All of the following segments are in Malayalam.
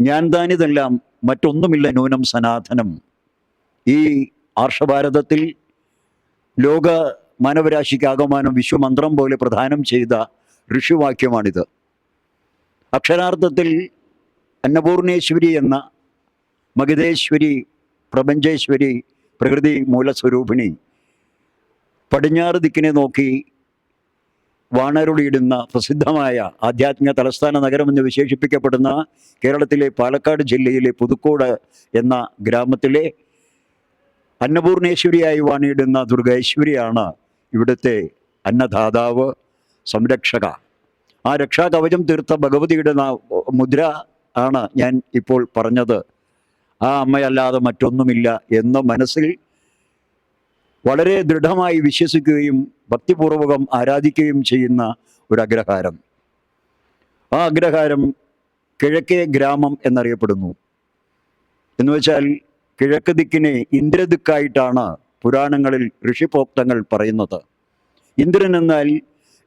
ഞാൻ താനിതെല്ലാം മറ്റൊന്നുമില്ല ന്യൂനം സനാതനം. ഈ ആർഷഭാരതത്തിൽ ലോക മാനവരാശിക്ക് ആകമാനം വിശ്വമന്ത്രം പോലെ പ്രധാനം ചെയ്ത ഋഷിവാക്യമാണിത്. അക്ഷരാർത്ഥത്തിൽ അന്നപൂർണേശ്വരി എന്ന മഗധേശ്വരി പ്രപഞ്ചേശ്വരി പ്രകൃതി മൂലസ്വരൂപിണി പടിഞ്ഞാറ് ദിക്കിനെ നോക്കി വാണരുളിയിടുന്ന പ്രസിദ്ധമായ ആധ്യാത്മിക തലസ്ഥാന നഗരം എന്ന് വിശേഷിപ്പിക്കപ്പെടുന്ന കേരളത്തിലെ പാലക്കാട് ജില്ലയിലെ പുതുക്കോട് എന്ന ഗ്രാമത്തിലെ അന്നപൂർണേശ്വരിയായി വാണിയിടുന്ന ദുർഗേശ്വരിയാണ് ഇവിടുത്തെ അന്നദാതാവ് സംരക്ഷക. ആ രക്ഷാകവചം തീർത്ത ഭഗവതിയുടെ മുദ്ര ആണ് ഞാൻ ഇപ്പോൾ പറഞ്ഞത്. ആ അമ്മയല്ലാതെ മറ്റൊന്നുമില്ല എന്ന് മനസ്സിൽ വളരെ ദൃഢമായി വിശ്വസിക്കുകയും ഭക്തിപൂർവകം ആരാധിക്കുകയും ചെയ്യുന്ന ഒരു അഗ്രഹാരം. ആ അഗ്രഹാരം കിഴക്കേ ഗ്രാമം എന്നറിയപ്പെടുന്നു. എന്ന് വെച്ചാൽ കിഴക്ക് ദിക്കിനെ ഇന്ദ്രദിക്കായിട്ടാണ് പുരാണങ്ങളിൽ ഋഷിപോക്തങ്ങൾ പറയുന്നത്. ഇന്ദ്രൻ എന്നാൽ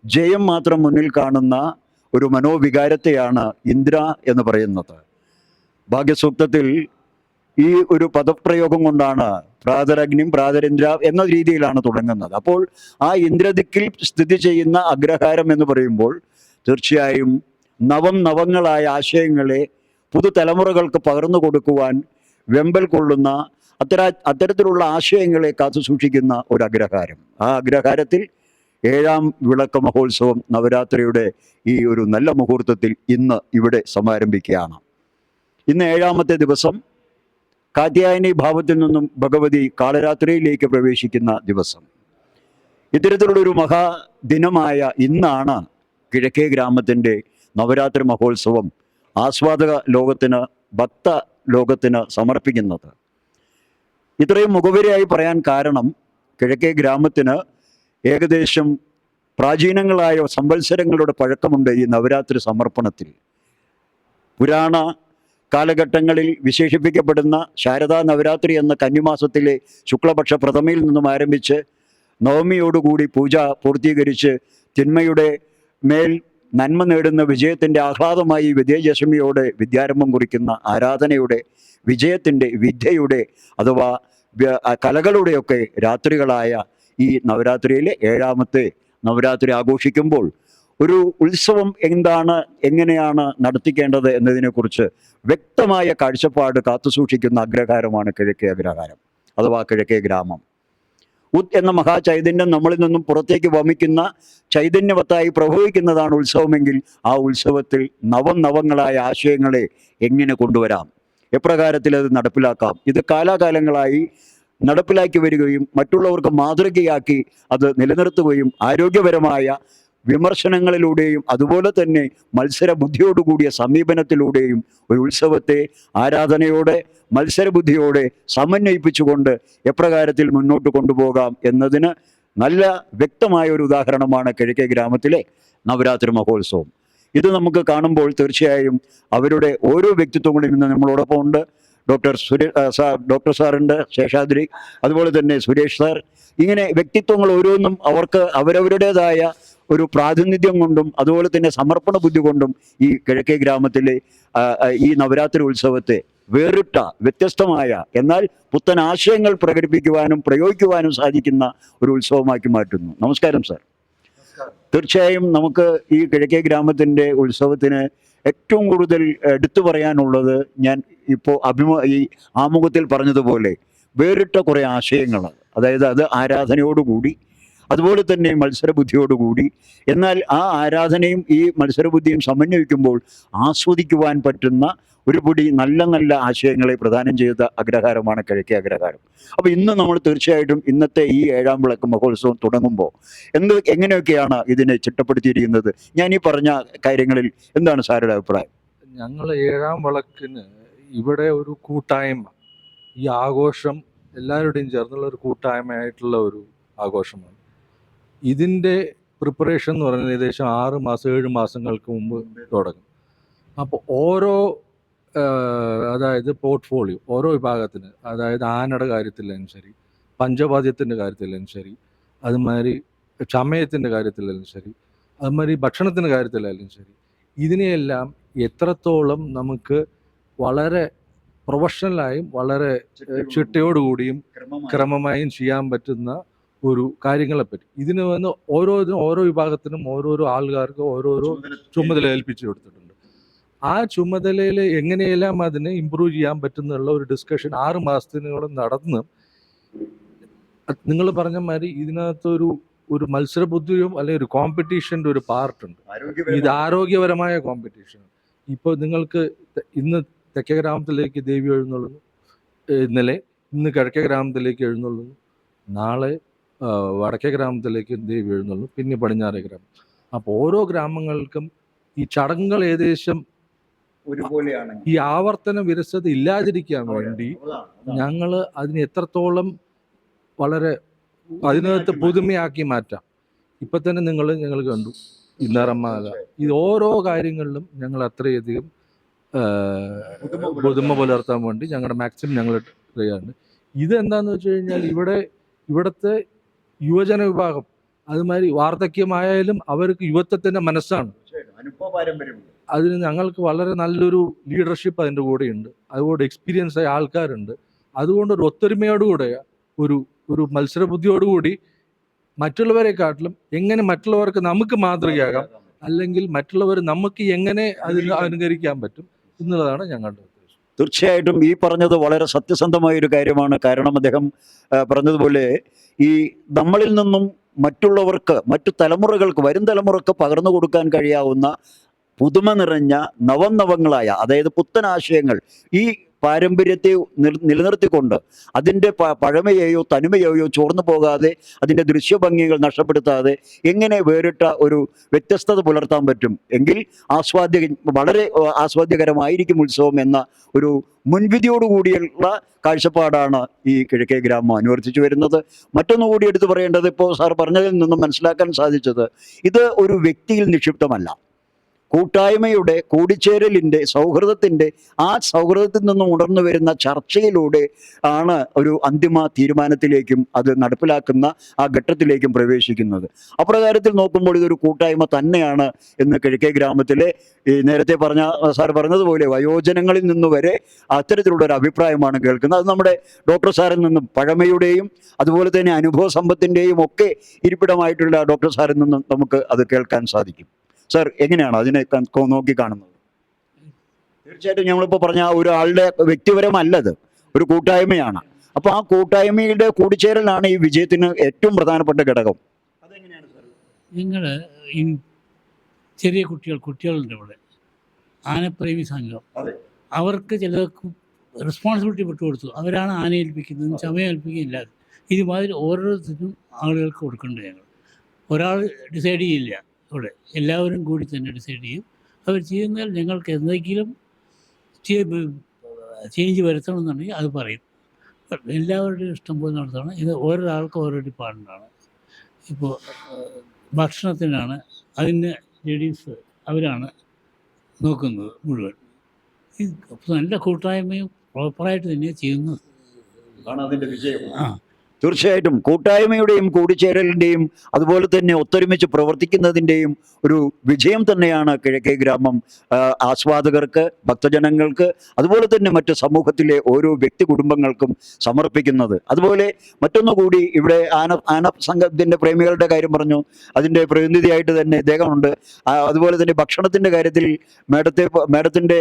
ജയം മാത്രം മുന്നിൽ കാണുന്ന ഒരു മനോവികാരത്തെയാണ് ഇന്ദ്ര എന്ന് പറയുന്നത്. ഭാഗ്യസൂക്തത്തിൽ ഈ ഒരു പദപ്രയോഗം കൊണ്ടാണ് പ്രാതരഗ്നിം പ്രാതരേന്ദ്ര എന്ന രീതിയിലാണ് തുടങ്ങുന്നത്. അപ്പോൾ ആ ഇന്ദ്രദിക്കിൽ സ്ഥിതി ചെയ്യുന്ന അഗ്രഹാരം എന്ന് പറയുമ്പോൾ തീർച്ചയായും നവം നവങ്ങളായ ആശയങ്ങളെ പുതുതലമുറകൾക്ക് പകർന്നു കൊടുക്കുവാൻ വെമ്പൽ കൊള്ളുന്ന അത്തര അത്തരത്തിലുള്ള ആശയങ്ങളെ കാത്തു സൂക്ഷിക്കുന്ന ഒരു അഗ്രഹാരം. ആ അഗ്രഹാരത്തിൽ ഏഴാം വിളക്ക് മഹോത്സവം നവരാത്രിയുടെ ഈ ഒരു നല്ല മുഹൂർത്തത്തിൽ ഇന്ന് ഇവിടെ സമാരംഭിക്കുകയാണ്. ഇന്ന് ഏഴാമത്തെ ദിവസം കാത്യായനി ഭാവത്തിൽ നിന്നും ഭഗവതി കാളരാത്രിയിലേക്ക് പ്രവേശിക്കുന്ന ദിവസം. ഇത്തരത്തിലുള്ളൊരു മഹാദിനമായ ഇന്നാണ് കിഴക്കേ ഗ്രാമത്തിന്റെ നവരാത്രി മഹോത്സവം ആസ്വാദക ലോകത്തിന് ഭക്ത ലോകത്തിന് സമർപ്പിക്കുന്നത്. ഇത്രയും മുഖവരിയായി പറയാൻ കാരണം കിഴക്കേ ഗ്രാമത്തിന് ഏകദേശം പ്രാചീനങ്ങളായ സംവത്സരങ്ങളുടെ പഴക്കമുണ്ട് ഈ നവരാത്രി സമർപ്പണത്തിൽ. പുരാണ കാലഘട്ടങ്ങളിൽ വിശേഷിപ്പിക്കപ്പെടുന്ന ശാരദാ നവരാത്രി എന്ന കന്നിമാസത്തിലെ ശുക്ലപക്ഷ പ്രഥമയിൽ നിന്നും ആരംഭിച്ച് നവമിയോടുകൂടി പൂജ പൂർത്തീകരിച്ച് തിന്മയുടെ മേൽ നന്മ നേടുന്ന വിജയത്തിന്റെ ആഹ്ലാദമായി വിജയദശമിയോടെ വിദ്യാരംഭം കുറിക്കുന്ന ആരാധനയുടെ വിജയത്തിന്റെ വിദ്യയുടെ അഥവാ കലകളുടെയൊക്കെ രാത്രികളായ ഈ നവരാത്രിയിലെ ഏഴാമത്തെ നവരാത്രി ആഘോഷിക്കുമ്പോൾ ഒരു ഉത്സവം എന്താണ് എങ്ങനെയാണ് നടത്തിക്കേണ്ടത് എന്നതിനെക്കുറിച്ച് വ്യക്തമായ കാഴ്ചപ്പാട് കാത്തുസൂക്ഷിക്കുന്ന അഗ്രഹാരമാണ് കിഴക്കേ അഗ്രഹാരം അഥവാ കിഴക്കേ ഗ്രാമം. ഉത് എന്ന മഹാചൈതന്യം നമ്മളിൽ നിന്നും പുറത്തേക്ക് വമിക്കുന്ന ചൈതന്യവത്തായി പ്രവഹിക്കുന്നതാണ് ഉത്സവമെങ്കിൽ ആ ഉത്സവത്തിൽ നവനവങ്ങളായ ആശയങ്ങളെ എങ്ങനെ കൊണ്ടുവരാം? എപ്രകാരത്തിൽ അത് നടപ്പിലാക്കാം? ഇത് കാലാകാലങ്ങളായി നടപ്പിലാക്കി വരികയും മറ്റുള്ളവർക്ക് മാതൃകയാക്കി അത് നിലനിർത്തുകയും ആരോഗ്യപരമായ വിമർശനങ്ങളിലൂടെയും അതുപോലെ തന്നെ മത്സര ബുദ്ധിയോടുകൂടിയ സമീപനത്തിലൂടെയും ഒരു ഉത്സവത്തെ ആരാധനയോടെ മത്സരബുദ്ധിയോടെ സമന്വയിപ്പിച്ചുകൊണ്ട് എപ്രകാരത്തിൽ മുന്നോട്ട് കൊണ്ടുപോകാം എന്നതിന് നല്ല വ്യക്തമായ ഒരു ഉദാഹരണമാണ് കിഴക്കേ ഗ്രാമത്തിലെ നവരാത്രി മഹോത്സവം. ഇത് നമുക്ക് കാണുമ്പോൾ തീർച്ചയായും അവരുടെ ഓരോ വ്യക്തിത്വങ്ങളും ഇന്ന് നമ്മളോടൊപ്പം ഉണ്ട്. ഡോക്ടർ സുരേഷ് സാർ ഡോക്ടർ സാറുണ്ട് ശേഷാദ്രി അതുപോലെ തന്നെ സുരേഷ് സാർ. ഇങ്ങനെ വ്യക്തിത്വങ്ങൾ ഓരോന്നും അവർക്ക് അവരവരുടേതായ ഒരു പ്രാതിനിധ്യം കൊണ്ടും അതുപോലെ തന്നെ സമർപ്പണ ബുദ്ധി കൊണ്ടും ഈ കിഴക്കേ ആ, ഈ നവരാത്രി ഉത്സവത്തെ വേറിട്ട വ്യത്യസ്തമായ എന്നാൽ പുത്തൻ ആശയങ്ങൾ പ്രകടിപ്പിക്കുവാനും പ്രയോഗിക്കുവാനും സാധിക്കുന്ന ഒരു ഉത്സവമാക്കി മാറ്റുന്നു. നമസ്കാരം സാർ. തീർച്ചയായും നമുക്ക് ഈ കിഴക്കേ ഗ്രാമത്തിന്റെ ഉത്സവത്തിന് ഏറ്റവും കൂടുതൽ എടുത്തു പറയാനുള്ളത് ഞാൻ ഇപ്പോൾ അഭിമു ഈ ആമുഖത്തിൽ പറഞ്ഞതുപോലെ വേറിട്ട കുറേ ആശയങ്ങൾ അതായത് അത് ആരാധനയോടുകൂടി അതുപോലെ തന്നെ മത്സരബുദ്ധിയോടുകൂടി. എന്നാൽ ആ ആരാധനയും ഈ മത്സരബുദ്ധിയും സമന്വയിക്കുമ്പോൾ ആസ്വദിക്കുവാൻ പറ്റുന്ന ഒരു പൊടി നല്ല നല്ല ആശയങ്ങളെ പ്രദാനം ചെയ്ത അഗ്രഹാരമാണ് കിഴക്കേ അഗ്രഹാരം. അപ്പോൾ ഇന്ന് നമ്മൾ തീർച്ചയായിട്ടും ഇന്നത്തെ ഈ ഏഴാം വിളക്ക് മഹോത്സവം തുടങ്ങുമ്പോൾ എന്ത് എങ്ങനെയൊക്കെയാണ് ഇതിനെ ചിട്ടപ്പെടുത്തിയിരിക്കുന്നത്? ഞാൻ ഈ പറഞ്ഞ കാര്യങ്ങളിൽ എന്താണ് സാറുടെ അഭിപ്രായം? ഞങ്ങൾ ഏഴാം വിളക്കിന് ഇവിടെ ഒരു കൂട്ടായ്മ ഈ ആഘോഷം എല്ലാവരുടെയും ചേർന്നുള്ള ഒരു കൂട്ടായ്മയായിട്ടുള്ള ഒരു ആഘോഷമാണ്. ഇതിന്റെ പ്രിപ്പറേഷൻ എന്ന് പറയുന്നത് ഏകദേശം ആറ് മാസം ഏഴ് മാസങ്ങൾക്ക് മുമ്പ് തുടങ്ങും. അപ്പോൾ ഓരോ അതായത് പോർട്ട്ഫോളിയോ ഓരോ വിഭാഗത്തിന് അതായത് ആനയുടെ കാര്യത്തിലും ശരി പഞ്ചവാദ്യത്തിന്റെ കാര്യത്തിലും ശരി അതുമാതിരി ചമയത്തിന്റെ കാര്യത്തിലായാലും ശരി അതുമാതിരി ഭക്ഷണത്തിന്റെ കാര്യത്തിലായാലും ശരി ഇതിനെയെല്ലാം എത്രത്തോളം നമുക്ക് വളരെ പ്രൊഫഷണലായും വളരെ ചിട്ടയോടുകൂടിയും ക്രമമായും ചെയ്യാൻ പറ്റുന്ന ഒരു കാര്യങ്ങളെപ്പറ്റി. ഇതിന് വന്ന് ഓരോ ഇതിനും ഓരോ വിഭാഗത്തിനും ഓരോരോ ആൾക്കാർക്ക് ഓരോരോ ചുമതല ഏൽപ്പിച്ചു കൊടുത്തിട്ടുണ്ട്. ആ ചുമതലയിൽ എങ്ങനെയെല്ലാം അതിനെ ഇമ്പ്രൂവ് ചെയ്യാൻ പറ്റുന്നുള്ള ഒരു ഡിസ്കഷൻ ആറ് മാസത്തിനോളം നടന്ന് നിങ്ങൾ പറഞ്ഞ മാതിരി ഇതിനകത്തൊരു ഒരു മത്സരബുദ്ധിയും അല്ലെങ്കിൽ ഒരു കോമ്പറ്റീഷന്റെ ഒരു പാർട്ടുണ്ട് ഇത് ആരോഗ്യപരമായ കോമ്പറ്റീഷൻ ഇപ്പോൾ നിങ്ങൾക്ക് ഇന്ന് തെക്കേ ഗ്രാമത്തിലേക്ക് ദേവി എഴുന്നള്ളുന്നു. ഇന്നലെ ഇന്ന് കിഴക്കേ ഗ്രാമത്തിലേക്ക് എഴുന്നള്ളുന്നു. നാളെ വടക്കേ ഗ്രാമത്തിലേക്ക് ദേവി എഴുന്നള്ളു പിന്നെ പടിഞ്ഞാറേ ഗ്രാമം. അപ്പോൾ ഓരോ ഗ്രാമങ്ങൾക്കും ഈ ചടങ്ങുകൾ ഏകദേശം ഒരുപോലെയാണ് ഈ ആവർത്തന വിരസത ഇല്ലാതിരിക്കാൻ വേണ്ടി ഞങ്ങൾ അതിന് എത്രത്തോളം വളരെ അതിനകത്ത് പുതുമയാക്കി മാറ്റാം. ഇപ്പൊ തന്നെ നിങ്ങൾ ഞങ്ങൾ കണ്ടു ഇന്നറമ്മാല ഇത് ഓരോ കാര്യങ്ങളിലും ഞങ്ങൾ അത്രയധികം പുതുമ പുലർത്താൻ വേണ്ടി ഞങ്ങളുടെ മാക്സിമം ഞങ്ങൾ ഇത് എന്താന്ന് വെച്ച് കഴിഞ്ഞാൽ ഇവിടെ ഇവിടുത്തെ യുവജന വിഭാഗം. അതുമാതിരി വാർദ്ധക്യമായാലും അവർക്ക് യുവത്വത്തിന്റെ മനസ്സാണ്. അതിന് ഞങ്ങൾക്ക് വളരെ നല്ലൊരു ലീഡർഷിപ്പ് അതിന്റെ കൂടെയുണ്ട്. അതുകൊണ്ട് എക്സ്പീരിയൻസ് ആയ ആൾക്കാരുണ്ട്. അതുകൊണ്ട് ഒരു ഒത്തൊരുമയോടുകൂടെ ഒരു ഒരു മത്സരബുദ്ധിയോടുകൂടി മറ്റുള്ളവരെക്കാട്ടിലും എങ്ങനെ മറ്റുള്ളവർക്ക് നമുക്ക് മാതൃകയാകാം അല്ലെങ്കിൽ മറ്റുള്ളവർ നമുക്ക് എങ്ങനെ അതിന് അനുകരിക്കാൻ പറ്റും എന്നുള്ളതാണ് ഞങ്ങളുടെ തീർച്ചയായിട്ടും ഈ പറഞ്ഞത് വളരെ സത്യസന്ധമായ ഒരു കാര്യമാണ്. കാരണം അദ്ദേഹം പറഞ്ഞതുപോലെ ഈ നമ്മളിൽ നിന്നും മറ്റുള്ളവർക്ക് മറ്റു തലമുറകൾക്ക് വരും തലമുറയ്ക്ക് പകർന്നു കൊടുക്കാൻ കഴിയാവുന്ന പുതുമ നിറഞ്ഞ നവനവങ്ങളായ അതായത് പുത്തൻ ആശയങ്ങൾ ഈ പാരമ്പര്യത്തെ നിലനിർത്തിക്കൊണ്ട് അതിന്റെ പഴമയെയോ തനിമയെയോ ചോർന്നു പോകാതെ അതിന്റെ ദൃശ്യഭംഗികൾ നഷ്ടപ്പെടുത്താതെ എങ്ങനെ വേറിട്ട ഒരു വ്യത്യസ്തത പുലർത്താൻ പറ്റും? എങ്കിൽ ആസ്വാദ്യ വളരെ ആസ്വാദ്യകരമായിരിക്കും ഉത്സവം എന്ന ഒരു മുൻവിധിയോടുകൂടിയുള്ള കാഴ്ചപ്പാടാണ് ഈ കിഴക്കേ ഗ്രാമം അനുവർത്തിച്ചു വരുന്നത്. മറ്റൊന്നു കൂടി എടുത്തു പറയേണ്ടത് ഇപ്പോൾ സാർ പറഞ്ഞതിൽ നിന്നും മനസ്സിലാക്കാൻ സാധിച്ചത് ഇത് ഒരു വ്യക്തിയിൽ നിക്ഷിപ്തമല്ല. കൂട്ടായ്മയുടെ കൂടിച്ചേരലിന്റെ സൗഹൃദത്തിന്റെ ആ സൗഹൃദത്തിൽ നിന്നും ഉണർന്നു വരുന്ന ചർച്ചയിലൂടെ ആണ് ഒരു അന്തിമ തീരുമാനത്തിലേക്കും അത് നടപ്പിലാക്കുന്ന ആ ഘട്ടത്തിലേക്കും പ്രവേശിക്കുന്നത്. അപ്രകാരത്തിൽ നോക്കുമ്പോൾ ഇതൊരു കൂട്ടായ്മ തന്നെയാണ് എന്ന് കിഴക്കേ ഗ്രാമത്തിലെ ഈ നേരത്തെ പറഞ്ഞ സാർ പറഞ്ഞതുപോലെ വയോജനങ്ങളിൽ നിന്ന് വരെ അത്തരത്തിലുള്ള ഒരു അഭിപ്രായമാണ് കേൾക്കുന്നത്. അത് നമ്മുടെ ഡോക്ടർ സാറിൽ നിന്നും പഴമയുടെയും അതുപോലെ തന്നെ അനുഭവ സമ്പത്തിന്റെയും ഒക്കെ ഇരിപ്പിടമായിട്ടുള്ള ഡോക്ടർ സാറിൽ നിന്നും നമുക്ക് അത് കേൾക്കാൻ സാധിക്കും. സാർ എങ്ങനെയാണ് അതിനെ നോക്കി കാണുന്നത്? തീർച്ചയായിട്ടും ഞങ്ങളിപ്പോൾ പറഞ്ഞ ഒരാളുടെ വ്യക്തിപരമല്ലത് ഒരു കൂട്ടായ്മയാണ്. അപ്പോൾ ആ കൂട്ടായ്മയുടെ കൂടിച്ചേരലാണ് ഈ വിജയത്തിന് ഏറ്റവും പ്രധാനപ്പെട്ട ഘടകം. നിങ്ങൾ ഈ ചെറിയ കുട്ടികൾ കുട്ടികളുണ്ട് ഇവിടെ. ആനപ്രേമി സംഘം. അവർക്ക് ചിലർക്ക് റെസ്പോൺസിബിലിറ്റി വിട്ടു കൊടുത്തു അവരാണ് ആന ഏൽപ്പിക്കുന്നത്. ചമയം ഏൽപ്പിക്കുന്നില്ല ഇതുമാതിരി ഓരോരുത്തരും ആളുകൾക്ക് കൊടുക്കേണ്ടത് ഞങ്ങൾ. ഒരാൾ ഡിസൈഡ് ചെയ്യില്ല. ഇവിടെ എല്ലാവരും കൂടി തന്നെ ഡിസൈഡ് ചെയ്യും. അവർ ചെയ്യുന്നതിൽ ഞങ്ങൾക്ക് എന്തെങ്കിലും ചേഞ്ച് വരുത്തണമെന്നുണ്ടെങ്കിൽ അത് പറയും. എല്ലാവരുടെയും ഇഷ്ടം പോലെ നടത്തണം. ഇത് ഓരോരാൾക്കും ഓരോ ഡിപ്പാർട്ട്മെന്റാണ് ഇപ്പോൾ ഭക്ഷണത്തിനാണ് അതിന് ലേഡീസ് അവരാണ് നോക്കുന്നത് മുഴുവൻ. ഈ നല്ല കൂട്ടായ്മയും പ്രോപ്പറായിട്ട് തന്നെയാണ് ചെയ്യുന്നത്. ആണ് അതിന്റെ വിജയം. ആ. തീർച്ചയായിട്ടും കൂട്ടായ്മയുടെയും കൂടിച്ചേരലിന്റെയും അതുപോലെ തന്നെ ഒത്തൊരുമിച്ച് പ്രവർത്തിക്കുന്നതിന്റെയും ഒരു വിജയം തന്നെയാണ് കിഴക്കേ ഗ്രാമം ആസ്വാദകർക്ക് ഭക്തജനങ്ങൾക്ക് അതുപോലെ തന്നെ മറ്റ് സമൂഹത്തിലെ ഓരോ വ്യക്തി കുടുംബങ്ങൾക്കും സമർപ്പിക്കുന്നത്. അതുപോലെ മറ്റൊന്നുകൂടി ഇവിടെ ആന ആന സംഘത്തിന്റെ പ്രേമികളുടെ കാര്യം പറഞ്ഞു. അതിന്റെ പ്രതിനിധിയായിട്ട് തന്നെ ഇദ്ദേഹമുണ്ട്. അതുപോലെ തന്നെ ഭക്ഷണത്തിന്റെ കാര്യത്തിൽ മേഡത്തെ മേഡത്തിന്റെ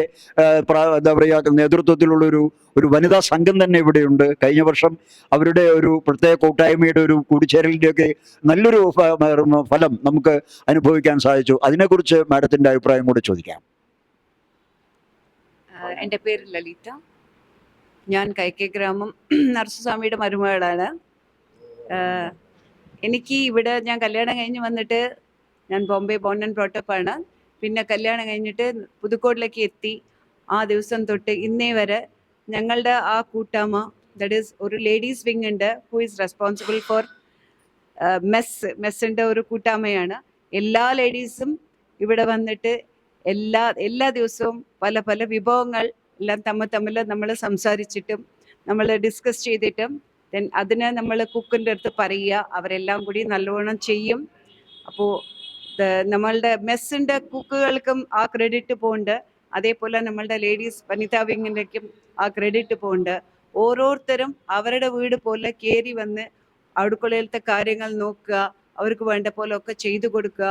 എന്താ പറയുക നേതൃത്വത്തിലുള്ളൊരു ഒരു വനിതാ സംഘം തന്നെ ഇവിടെയുണ്ട്. കഴിഞ്ഞ വർഷം അവരുടെ ഒരു പ്രത്യേക കൂട്ടായ്മയുടെ ഒരു കൂടിച്ചേരലിന്റെയൊക്കെ നല്ലൊരു ഫലം നമുക്ക് അനുഭവിക്കാൻ സാധിച്ചു. അതിനെക്കുറിച്ച് മാഡത്തിന്റെ അഭിപ്രായം കൂടെ ചോദിക്കാം. എന്റെ പേര് ലളിത. ഞാൻ കൈക്കേ ഗ്രാമം നർസുസ്വാമിയുടെ മരുമകളാണ്. എനിക്ക് ഇവിടെ ഞാൻ കല്യാണം കഴിഞ്ഞ് വന്നിട്ട് ഞാൻ ബോംബെ ബോൺ ആൻഡ് പ്രോട്ടപ്പാണ് പിന്നെ കല്യാണം കഴിഞ്ഞിട്ട് പുതുക്കോട്ടിലേക്ക് എത്തി. ആ ദിവസം തൊട്ട് ഇന്നേ വരെ ഞങ്ങളുടെ ആ കൂട്ടായ്മ ദറ്റ് ഈസ് ഒരു ലേഡീസ് വിങ് ഉണ്ട് who is responsible for mess മെസ്സിന്റെ ഒരു കൂട്ടായ്മയാണ്. എല്ലാ ലേഡീസും ഇവിടെ വന്നിട്ട് എല്ലാ എല്ലാ ദിവസവും പല പല വിഭവങ്ങൾ എല്ലാം തമ്മിൽ തമ്മിൽ നമ്മൾ സംസാരിച്ചിട്ടും നമ്മൾ ഡിസ്കസ് ചെയ്തിട്ടും ദെൻ അതിന് നമ്മൾ കുക്കിന്റെ അടുത്ത് പറയുക അവരെല്ലാം കൂടി നല്ലവണ്ണം ചെയ്യും. അപ്പോൾ നമ്മളുടെ മെസ്സിന്റെ കുക്കുകൾക്കും ആ ക്രെഡിറ്റ് പോകുന്നുണ്ട് അതേപോലെ നമ്മളുടെ ലേഡീസ് വനിതാ വിങ്ങിലേക്കും ആ ക്രെഡിറ്റ് പോകുന്നുണ്ട് ഓരോരുത്തരും അവരുടെ വീട് പോലെ കയറി വന്ന് അടുക്കളയിലത്തെ കാര്യങ്ങൾ നോക്കുക അവർക്ക് വേണ്ട പോലെ ഒക്കെ ചെയ്തു കൊടുക്കുക.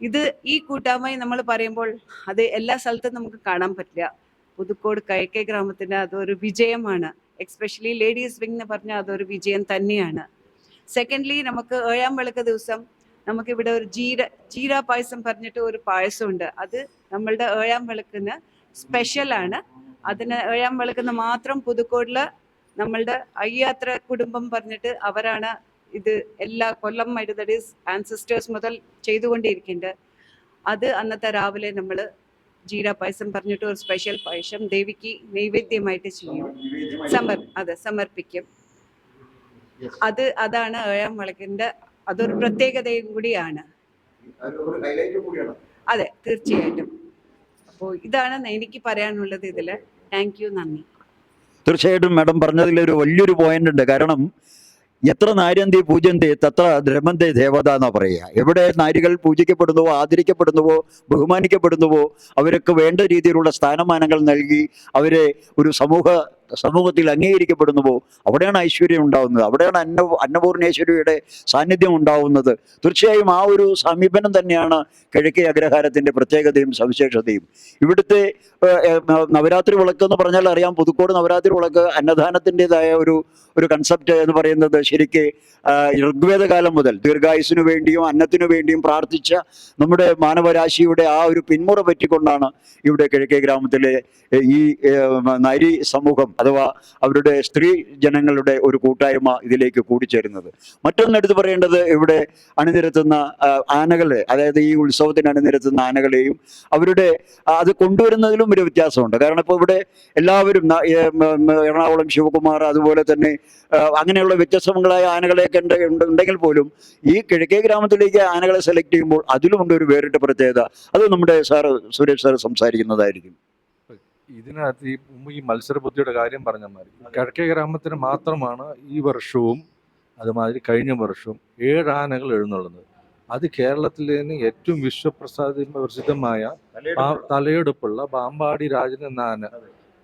ഇത് ഈ കൂട്ടായ്മ നമ്മൾ പറയുമ്പോൾ അത് എല്ലാ സ്ഥലത്തും നമുക്ക് കാണാൻ പറ്റില്ല. പുതുക്കോട് കൈക്കേ ഗ്രാമത്തിന് അതൊരു വിജയമാണ്. എക്സ്പെഷ്യലി ലേഡീസ് വിങ് എന്ന് പറഞ്ഞാൽ അതൊരു വിജയം തന്നെയാണ്. സെക്കൻഡ്ലി നമുക്ക് ഏഴാം വിളക്ക് ദിവസം നമുക്കിവിടെ ഒരു ജീര ജീര പായസം പറഞ്ഞിട്ട് ഒരു പായസം ഉണ്ട് അത് നമ്മളുടെ ഏഴാം വിളക്കിന് സ്പെഷ്യലാണ് അതിന് ഏഴാം വിളക്കിന് മാത്രം പുതുക്കോടിൽ നമ്മളുടെ അയ്യാത്ര കുടുംബം പറഞ്ഞിട്ട് അവരാണ് ഇത് എല്ലാ കൊല്ലം മരുതടീസ് ആൻസിസ്റ്റേഴ്സ് മുതൽ ചെയ്തുകൊണ്ടിരിക്കുന്നുണ്ട് അത് അന്നത്തെ രാവിലെ നമ്മൾ ജീര പായസം പറഞ്ഞിട്ട് ഒരു സ്പെഷ്യൽ പായസം ദേവിക്ക് നൈവേദ്യമായിട്ട് ചെയ്യും. സമർ അതെ സമർപ്പിക്കും. അത് അതാണ് ഏഴാം വിളക്കിന്റെ അതൊരു പ്രത്യേകതയും കൂടിയാണ്. അതെ തീർച്ചയായിട്ടും. അപ്പോൾ ഇതാണ് എനിക്ക് പറയാനുള്ളത് ഇതിൽ താങ്ക് യു നന്ദി. തീർച്ചയായിട്ടും മാഡം പറഞ്ഞതിൽ ഒരു വലിയൊരു പോയിന്റ് ഉണ്ട്. കാരണം എത്ര നാര്യന്തി പൂജന്തി തത്ര ദ്രമന്തി ദേവത എന്നാ പറയുക. എവിടെ നാരികൾ പൂജിക്കപ്പെടുന്നുവോ ആദരിക്കപ്പെടുന്നുവോ ബഹുമാനിക്കപ്പെടുന്നുവോ അവർക്ക് വേണ്ട രീതിയിലുള്ള സ്ഥാനമാനങ്ങൾ നൽകി അവരെ ഒരു സമൂഹ സമൂഹത്തിൽ അംഗീകരിക്കപ്പെടുന്നുവോ? അവിടെയാണ് ഐശ്വര്യം ഉണ്ടാകുന്നത് അവിടെയാണ് അന്ന അന്നപൂർണേശ്വരിയുടെ സാന്നിധ്യം ഉണ്ടാവുന്നത്. തീർച്ചയായും ആ ഒരു സമീപനം തന്നെയാണ് കിഴക്കേ അഗ്രഹാരത്തിന്റെ പ്രത്യേകതയും സവിശേഷതയും. ഇവിടുത്തെ നവരാത്രി വിളക്ക് എന്ന് പറഞ്ഞാൽ അറിയാം. പുതുക്കോട് നവരാത്രി വിളക്ക് അന്നദാനത്തിന്റെതായ ഒരു ഒരു കൺസെപ്റ്റ് എന്ന് പറയുന്നത് ശരിക്ക് ഋഗ്വേദകാലം ഋഗ്വേദ കാലം മുതൽ ദീർഘായുസിനു വേണ്ടിയും അന്നത്തിനു വേണ്ടിയും പ്രാർത്ഥിച്ച നമ്മുടെ മാനവരാശിയുടെ ആ ഒരു പിന്മുറ പറ്റിക്കൊണ്ടാണ് ഇവിടെ കിഴക്കേ ഗ്രാമത്തിലെ ഈ നരി സമൂഹം അഥവാ അവരുടെ സ്ത്രീ ജനങ്ങളുടെ ഒരു കൂട്ടായ്മ ഇതിലേക്ക് കൂടിച്ചേരുന്നത്. മറ്റൊന്ന് എടുത്തു പറയേണ്ടത് ഇവിടെ അണിനിരത്തുന്ന ആനകളെ അതായത് ഈ ഉത്സവത്തിന് അണിനിരത്തുന്ന ആനകളെയും അവരുടെ അത് കൊണ്ടുവരുന്നതിലും ഒരു വ്യത്യാസമുണ്ട്. കാരണം ഇപ്പോൾ ഇവിടെ എല്ലാവരും എറണാകുളം ശിവകുമാർ അതുപോലെ തന്നെ അങ്ങനെയുള്ള വ്യത്യസ്തങ്ങളായ ആനകളെയൊക്കെ ഉണ്ട് ഉണ്ട്- ഉണ്ടെങ്കിൽ പോലും ഈ കിഴക്കേ ഗ്രാമത്തിലേക്ക് ആനകളെ സെലക്ട് ചെയ്യുമ്പോൾ അതിലുമുണ്ട് ഒരു വേറിട്ട പ്രത്യേകത. അത് നമ്മുടെ സാറ് സുരേഷ് സാർ സംസാരിക്കുന്നതായിരിക്കും. ഇതിനകത്ത് ഈ മുമ്പ് ഈ മത്സരബുദ്ധിയുടെ കാര്യം പറഞ്ഞ മാതിരി കിഴക്കേ ഗ്രാമത്തിന് മാത്രമാണ് ഈ വർഷവും അതുമാതിരി കഴിഞ്ഞ വർഷവും ഏഴ് ആനകൾ എഴുന്നള്ളുന്നത്. അത് കേരളത്തിലെ തന്നെ ഏറ്റവും വിശ്വപ്രസാദ പ്രസിദ്ധമായ തലയെടുപ്പുള്ള. പാമ്പാടി രാജൻ എന്ന ആന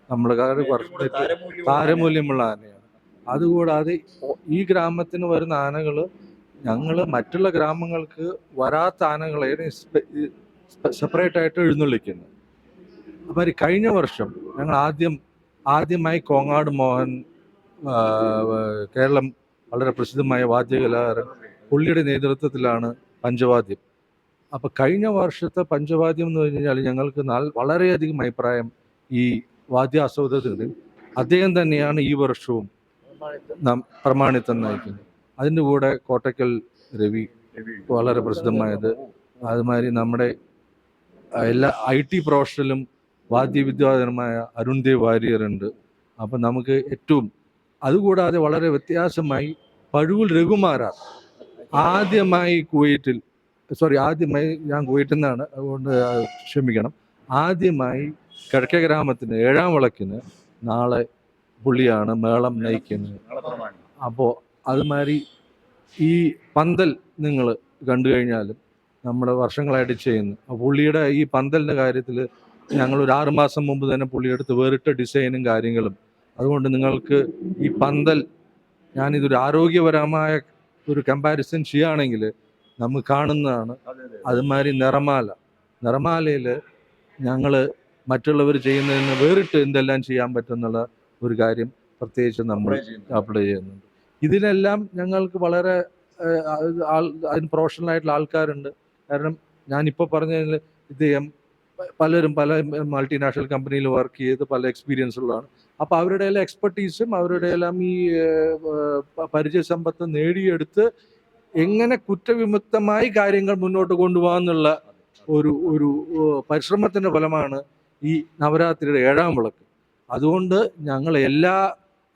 നമ്മൾ വർഷത്തിൽ താരമൂല്യമുള്ള ആനയാണ്. അതുകൂടാതെ ഈ ഗ്രാമത്തിന് വരുന്ന ആനകൾ ഞങ്ങൾ മറ്റുള്ള ഗ്രാമങ്ങൾക്ക് വരാത്ത ആനകളെ സെപ്പറേറ്റ് ആയിട്ട് എഴുന്നള്ളിക്കുന്നത്. അപ്പം കഴിഞ്ഞ വർഷം ഞങ്ങൾ ആദ്യം ആദ്യമായി കോങ്ങാട് മോഹൻ കേരളം വളരെ പ്രസിദ്ധമായ വാദ്യകലാകാരൻ പുള്ളിയുടെ നേതൃത്വത്തിലാണ് പഞ്ചവാദ്യം. അപ്പം കഴിഞ്ഞ വർഷത്തെ പഞ്ചവാദ്യം എന്ന് പറഞ്ഞു കഴിഞ്ഞാൽ ഞങ്ങൾക്ക് നാല് വളരെയധികം അഭിപ്രായം ഈ വാദ്യാസ്വാദത്തിന് അദ്ദേഹം തന്നെയാണ് ഈ വർഷവും നാം പ്രമാണിത്തം നയിക്കുന്നത്. അതിന്റെ കൂടെ കോട്ടക്കൽ രവി വളരെ പ്രസിദ്ധമായത്. അതുമാതിരി നമ്മുടെ എല്ലാ ഐ ടി പ്രൊഫഷണലും വാദ്യവിദ്യാധരമായ അരുൺ ദേവ് വാര്യർ ഉണ്ട് അപ്പം നമുക്ക് ഏറ്റവും അതുകൂടാതെ വളരെ വ്യത്യാസമായി പഴുവിൽ രഘുമാരാർ ആദ്യമായി കുവൈറ്റിൽ സോറി ആദ്യമായി ഞാൻ കുവൈറ്റിൽ നിന്നാണ് അതുകൊണ്ട് ക്ഷമിക്കണം. ആദ്യമായി കിഴക്കേ ഗ്രാമത്തിന് ഏഴാം വിളക്കിന് നാളെ പുള്ളിയാണ് മേളം നയിക്കുന്നത്. അപ്പോൾ അതുമാതിരി ഈ പന്തൽ നിങ്ങൾ കണ്ടു കഴിഞ്ഞാലും നമ്മുടെ വർഷങ്ങളായിട്ട് ചെയ്യുന്നു. പുള്ളിയുടെ ഈ പന്തലിന്റെ കാര്യത്തിൽ ഞങ്ങൾ ഒരു ആറ് മാസം മുമ്പ് തന്നെ പുള്ളിയെടുത്ത് വേറിട്ട ഡിസൈനും കാര്യങ്ങളും. അതുകൊണ്ട് നിങ്ങൾക്ക് ഈ പന്തൽ ഞാനിതൊരു ആരോഗ്യപരമായ ഒരു കമ്പാരിസൺ ചെയ്യുകയാണെങ്കിൽ നമുക്ക് കാണുന്നതാണ് അതുമാതിരി നിറമാല. നിറമാലയിൽ ഞങ്ങൾ മറ്റുള്ളവർ ചെയ്യുന്നതിന് വേറിട്ട് എന്തെല്ലാം ചെയ്യാൻ പറ്റുന്നുള്ള ഒരു കാര്യം പ്രത്യേകിച്ച് നമ്മൾ അപ്ലൈ ചെയ്യുന്നുണ്ട്. ഇതിനെല്ലാം ഞങ്ങൾക്ക് വളരെ ആൾ അതിന് പ്രൊഫഷണൽ ആയിട്ടുള്ള ആൾക്കാരുണ്ട്. കാരണം ഞാനിപ്പോൾ പറഞ്ഞതിൽ ഇദ്ദേഹം പലരും പല മൾട്ടിനാഷണൽ കമ്പനിയിൽ വർക്ക് ചെയ്ത് പല എക്സ്പീരിയൻസ് ഉള്ളതാണ്. അപ്പോൾ അവരുടെ എല്ലാം എക്സ്പെർട്ടീസും അവരുടെ എല്ലാം ഈ പരിചയ സമ്പത്ത് നേടിയെടുത്ത് എങ്ങനെ കുറ്റവിമുക്തമായി കാര്യങ്ങൾ മുന്നോട്ട് കൊണ്ടുപോകാന്നുള്ള ഒരു ഒരു പരിശ്രമത്തിന്റെ ഫലമാണ് ഈ നവരാത്രിയുടെ ഏഴാം വിളക്ക്. അതുകൊണ്ട് ഞങ്ങൾ എല്ലാ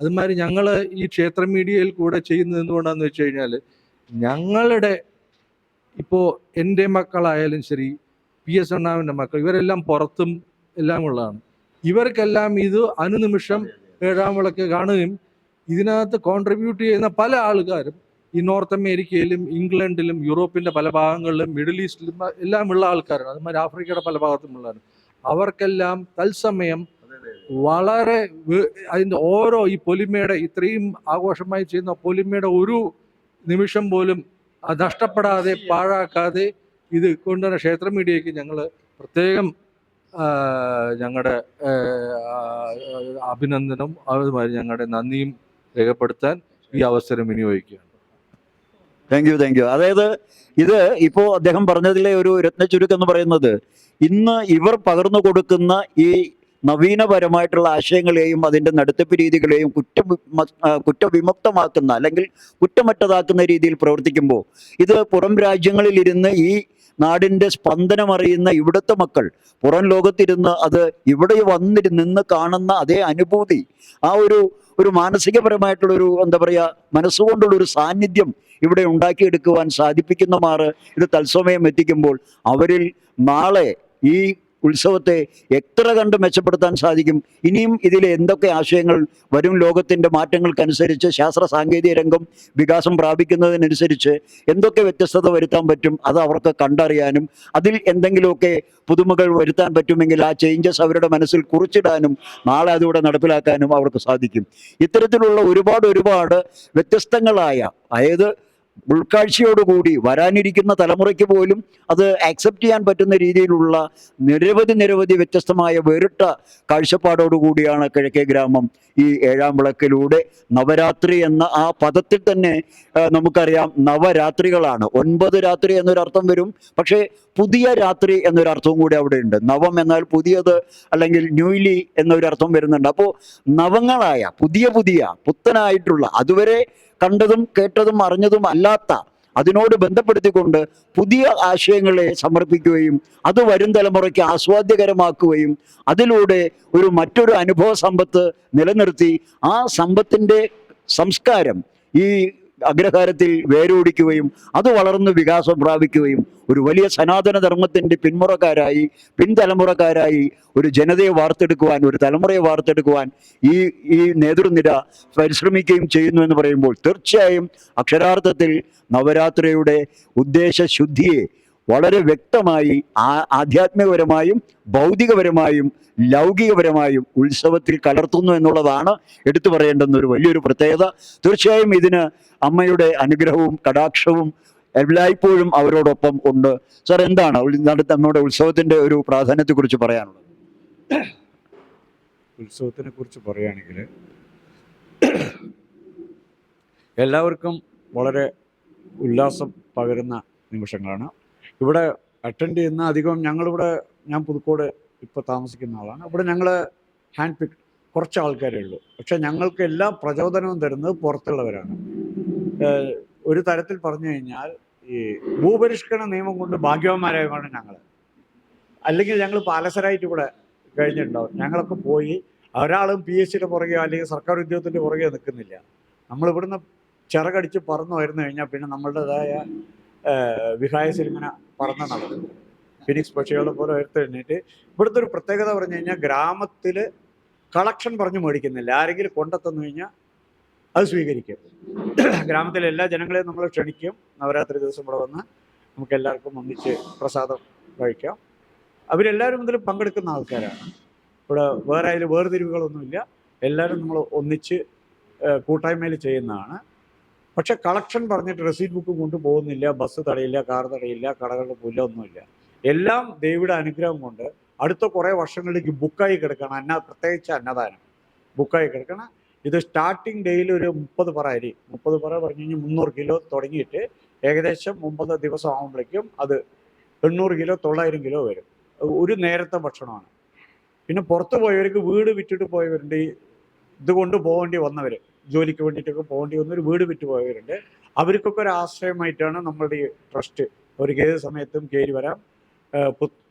അതുമാതിരി ഞങ്ങൾ ഈ ക്ഷേത്ര മീഡിയയിൽ കൂടെ ചെയ്യുന്നത് എന്തുകൊണ്ടാന്ന് വെച്ച് കഴിഞ്ഞാൽ ഞങ്ങളുടെ ഇപ്പോൾ എന്റെ മക്കളായാലും ശരി പി എസ് അണ്ണാവിന്റെ മക്കൾ. ഇവരെല്ലാം പുറത്തും എല്ലാം ഉള്ളതാണ്. ഇവർക്കെല്ലാം ഇത് അനുനിമിഷം ഏഴാം വിളക്ക് കാണുകയും ഇതിനകത്ത് കോൺട്രിബ്യൂട്ട് ചെയ്യുന്ന പല ആൾക്കാരും ഈ നോർത്ത് അമേരിക്കയിലും ഇംഗ്ലണ്ടിലും യൂറോപ്പിന്റെ പല ഭാഗങ്ങളിലും മിഡിൽ ഈസ്റ്റിലും എല്ലാം ഉള്ള ആൾക്കാരാണ്. അതുമാതിരി ആഫ്രിക്കയുടെ പല ഭാഗത്തും ഉള്ളതാണ്. അവർക്കെല്ലാം തത്സമയം വളരെ അതിന്റെ ഓരോ ഈ പൊലിമയുടെ ഇത്രയും ആഘോഷമായി ചെയ്യുന്ന പൊലിമയുടെ ഒരു നിമിഷം പോലും നഷ്ടപ്പെടാതെ പാഴാക്കാതെ ഇത് കൊണ്ടുവന്ന ക്ഷേത്ര മീഡിയയ്ക്ക് ഞങ്ങൾ പ്രത്യേകം ഞങ്ങളുടെ അഭിനന്ദനം അതുമാതിരി ഞങ്ങളുടെ നന്ദിയും രേഖപ്പെടുത്താൻ ഈ അവസരം വിനിയോഗിക്കുകയാണ്. താങ്ക് യു താങ്ക് യു അതായത് ഇത് ഇപ്പോൾ അദ്ദേഹം പറഞ്ഞതിലെ ഒരു രത്ന ചുരുക്കം എന്ന് പറയുന്നത് ഇന്ന് ഇവർ പകർന്നു കൊടുക്കുന്ന ഈ നവീനപരമായിട്ടുള്ള ആശയങ്ങളെയും അതിന്റെ നടത്തിപ്പ് രീതികളെയും കുറ്റ കുറ്റവിമുക്തമാക്കുന്ന അല്ലെങ്കിൽ കുറ്റമറ്റതാക്കുന്ന രീതിയിൽ പ്രവർത്തിക്കുമ്പോൾ ഇത് പുറം രാജ്യങ്ങളിലിരുന്ന് ഈ നാടിന്റെ സ്പന്ദനമറിയുന്ന ഇവിടുത്തെ മക്കൾ. പുറം ലോകത്തിരുന്ന് അത് ഇവിടെ വന്നിരുന്ന് നിന്ന് കാണുന്ന അതേ അനുഭൂതി. ആ ഒരു ഒരു മാനസികപരമായിട്ടുള്ളൊരു എന്താ പറയുക മനസ്സുകൊണ്ടുള്ളൊരു സാന്നിധ്യം ഇവിടെ ഉണ്ടാക്കിയെടുക്കുവാൻ സാധിപ്പിക്കുന്ന മാറ് ഇത് തത്സമയം എത്തിക്കുമ്പോൾ അവരിൽ നാളെ ഈ ഉത്സവത്തെ എത്ര കണ്ട് മെച്ചപ്പെടുത്താൻ സാധിക്കും? ഇനിയും ഇതിൽ എന്തൊക്കെ ആശയങ്ങൾ വരും ലോകത്തിന്റെ മാറ്റങ്ങൾക്കനുസരിച്ച് ശാസ്ത്ര സാങ്കേതിക രംഗം വികാസം പ്രാപിക്കുന്നതിനനുസരിച്ച് എന്തൊക്കെ വ്യത്യസ്തത വരുത്താൻ പറ്റും? അത് അവർക്ക് കണ്ടറിയാനും അതിൽ എന്തെങ്കിലുമൊക്കെ പുതുമകൾ വരുത്താൻ പറ്റുമെങ്കിൽ ആ ചേഞ്ചസ് അവരുടെ മനസ്സിൽ കുറിച്ചിടാനും നാളെ അതിലൂടെ നടപ്പിലാക്കാനും അവർക്ക് സാധിക്കും. ഇത്തരത്തിലുള്ള ഒരുപാട് ഒരുപാട് വ്യത്യസ്തങ്ങളായ അതായത് ഉൾക്കാഴ്ചയോടുകൂടി വരാനിരിക്കുന്ന തലമുറയ്ക്ക് പോലും അത് ആക്സെപ്റ്റ് ചെയ്യാൻ പറ്റുന്ന രീതിയിലുള്ള നിരവധി നിരവധി വ്യത്യസ്തമായ വേറിട്ട കാഴ്ചപ്പാടോടുകൂടിയാണ് കിഴക്കേ ഗ്രാമം ഈ ഏഴാം വിളക്കിലൂടെ നവരാത്രി എന്ന ആ പദത്തിൽ തന്നെ നമുക്കറിയാം നവരാത്രികളാണ്. ഒൻപത് രാത്രി എന്നൊരർത്ഥം വരും. പക്ഷേ പുതിയ രാത്രി എന്നൊരർത്ഥവും കൂടി അവിടെ ഉണ്ട് നവം എന്നാൽ പുതിയത് അല്ലെങ്കിൽ ന്യൂലി എന്നൊരർത്ഥം വരുന്നുണ്ട്. അപ്പോൾ നവങ്ങളായ പുതിയ പുതിയ പുത്തനായിട്ടുള്ള അതുവരെ കണ്ടതും കേട്ടതും അറിഞ്ഞതും അല്ലാത്ത അതിനോട് ബന്ധപ്പെടുത്തിക്കൊണ്ട് പുതിയ ആശയങ്ങളെ സമർപ്പിക്കുകയും അത് വരും തലമുറയ്ക്ക് ആസ്വാദ്യകരമാക്കുകയും അതിലൂടെ ഒരു മറ്റൊരു അനുഭവ സമ്പത്ത് നിലനിർത്തി ആ സമ്പത്തിന്റെ സംസ്കാരം ഈ അഗ്രഹാരത്തിൽ വേരോടിക്കുകയും അത് വളർന്ന് വികാസം പ്രാപിക്കുകയും ഒരു വലിയ സനാതന ധർമ്മത്തിന്റെ പിന്മുറക്കാരായി പിൻതലമുറക്കാരായി ഒരു ജനതയെ വാർത്തെടുക്കുവാൻ ഒരു തലമുറയെ വാർത്തെടുക്കുവാൻ ഈ ഈ നേതൃനിര പരിശ്രമിക്കുകയും ചെയ്യുന്നു എന്ന് പറയുമ്പോൾ തീർച്ചയായും അക്ഷരാർത്ഥത്തിൽ നവരാത്രിയുടെ ഉദ്ദേശശുദ്ധിയെ വളരെ വ്യക്തമായി ആ ആധ്യാത്മികപരമായും ഭൗതികപരമായും ലൗകികപരമായും ഉത്സവത്തിൽ കലർത്തുന്നു എന്നുള്ളതാണ് എടുത്തു പറയേണ്ടുന്ന ഒരു വലിയൊരു പ്രത്യേകത. തീർച്ചയായും ഇതിന് അമ്മയുടെ അനുഗ്രഹവും കടാക്ഷവും എല്ലായ്പ്പോഴും അവരോടൊപ്പം ഉണ്ട്. സാർ എന്താണ് നമ്മുടെ ഉത്സവത്തിന്റെ ഒരു പ്രാധാന്യത്തെക്കുറിച്ച് പറയാനുള്ളത്? ഉത്സവത്തിനെ കുറിച്ച് പറയുകയാണെങ്കിൽ എല്ലാവർക്കും വളരെ ഉല്ലാസം പകരുന്ന നിമിഷങ്ങളാണ്. ഇവിടെ അറ്റൻഡ് ചെയ്യുന്ന അധികം ഞങ്ങളിവിടെ ഞാൻ പുതുക്കോട് ഇപ്പോൾ താമസിക്കുന്ന ആളാണ്. ഇവിടെ ഞങ്ങൾ ഹാൻഡ് പിക്ക് കുറച്ച് ആൾക്കാരേ ഉള്ളൂ. പക്ഷെ ഞങ്ങൾക്ക് എല്ലാ പ്രചോദനവും തരുന്നത് പുറത്തുള്ളവരാണ്. ഒരു തരത്തിൽ പറഞ്ഞു കഴിഞ്ഞാൽ ഈ ഭൂപരിഷ്കരണ നിയമം കൊണ്ട് ഭാഗ്യവാന്മാരായതാണ് ഞങ്ങൾ അല്ലെങ്കിൽ ഞങ്ങൾ പാലസരായിട്ട് ഇവിടെ കഴിഞ്ഞിട്ടുണ്ടാവും. ഞങ്ങളൊക്കെ പോയി ഒരാളും പി എസ് സിയുടെ പുറകെയോ അല്ലെങ്കിൽ സർക്കാർ ഉദ്യോഗത്തിന്റെ പുറകെ നിൽക്കുന്നില്ല. നമ്മൾ ഇവിടുന്ന് ചിറകടിച്ച് പറന്നു വരുന്നു കഴിഞ്ഞാൽ പിന്നെ നമ്മളുടേതായ വിഹായ ഇങ്ങനെ പറന്ന് നടക്കും ഫിനിക്സ് പക്ഷികളെ പോലെ ഉയർത്തെഴുന്നേറ്റ് ഇവിടുത്തെ ഒരു പ്രത്യേകത പറഞ്ഞു കഴിഞ്ഞാൽ ഗ്രാമത്തിൽ കളക്ഷൻ പറഞ്ഞു മേടിക്കുന്നില്ല. ആരെങ്കിലും കൊണ്ടെത്തന്നു കഴിഞ്ഞാൽ അത് സ്വീകരിക്കും. ഗ്രാമത്തിലെ എല്ലാ ജനങ്ങളെയും നമ്മൾ ക്ഷണിക്കും. നവരാത്രി ദിവസം ഇവിടെ വന്ന് നമുക്ക് എല്ലാവർക്കും ഒന്നിച്ച് പ്രസാദം കഴിക്കാം. അവരെല്ലാവരും ഇതിൽ പങ്കെടുക്കുന്ന ആൾക്കാരാണ്. ഇവിടെ വേറെ അതിൽ വേർതിരിവുകളൊന്നുമില്ല. എല്ലാവരും നമ്മൾ ഒന്നിച്ച് കൂട്ടായ്മയിൽ ചെയ്യുന്നതാണ്. പക്ഷെ കളക്ഷൻ പറഞ്ഞിട്ട് റെസീറ്റ് ബുക്ക് കൊണ്ടുപോകുന്നില്ല ബസ് തടയില്ല കാർ തടയില്ല കടകളുടെ പുല്ല ഒന്നുമില്ല. എല്ലാം ദേവിയുടെ അനുഗ്രഹം കൊണ്ട് അടുത്ത കുറേ വർഷങ്ങളിലേക്ക് ബുക്കായി കിടക്കണം. അന്ന പ്രത്യേകിച്ച് അന്നദാനം. ബുക്കായി കിടക്കണം. ഇത് സ്റ്റാർട്ടിങ് ഡേയിൽ ഒരു മുപ്പത് പറ അരി. മുപ്പത് പറ പറഞ്ഞു കഴിഞ്ഞാൽ മുന്നൂറ് കിലോ തുടങ്ങിയിട്ട് ഏകദേശം മുമ്പത് ദിവസം ആകുമ്പോഴേക്കും അത് എണ്ണൂറ് കിലോ തൊള്ളായിരം കിലോ വരും. ഒരു നേരത്തെ ഭക്ഷണമാണ്. പിന്നെ പുറത്തു പോയവർക്ക് വീട് വിറ്റിട്ട് പോയവരുണ്ട്. ഇതുകൊണ്ട് ഇത് കൊണ്ട് പോകേണ്ടി വന്നവർ ജോലിക്ക് വേണ്ടിയിട്ടൊക്കെ പോകേണ്ടി ഒരു വീട് വിറ്റ് പോയവരുണ്ട്. അവർക്കൊക്കെ ഒരു ആശ്രയമായിട്ടാണ് നമ്മളുടെ ഈ ട്രസ്റ്റ്. അവർക്ക് ഏത് സമയത്തും കയറി വരാം.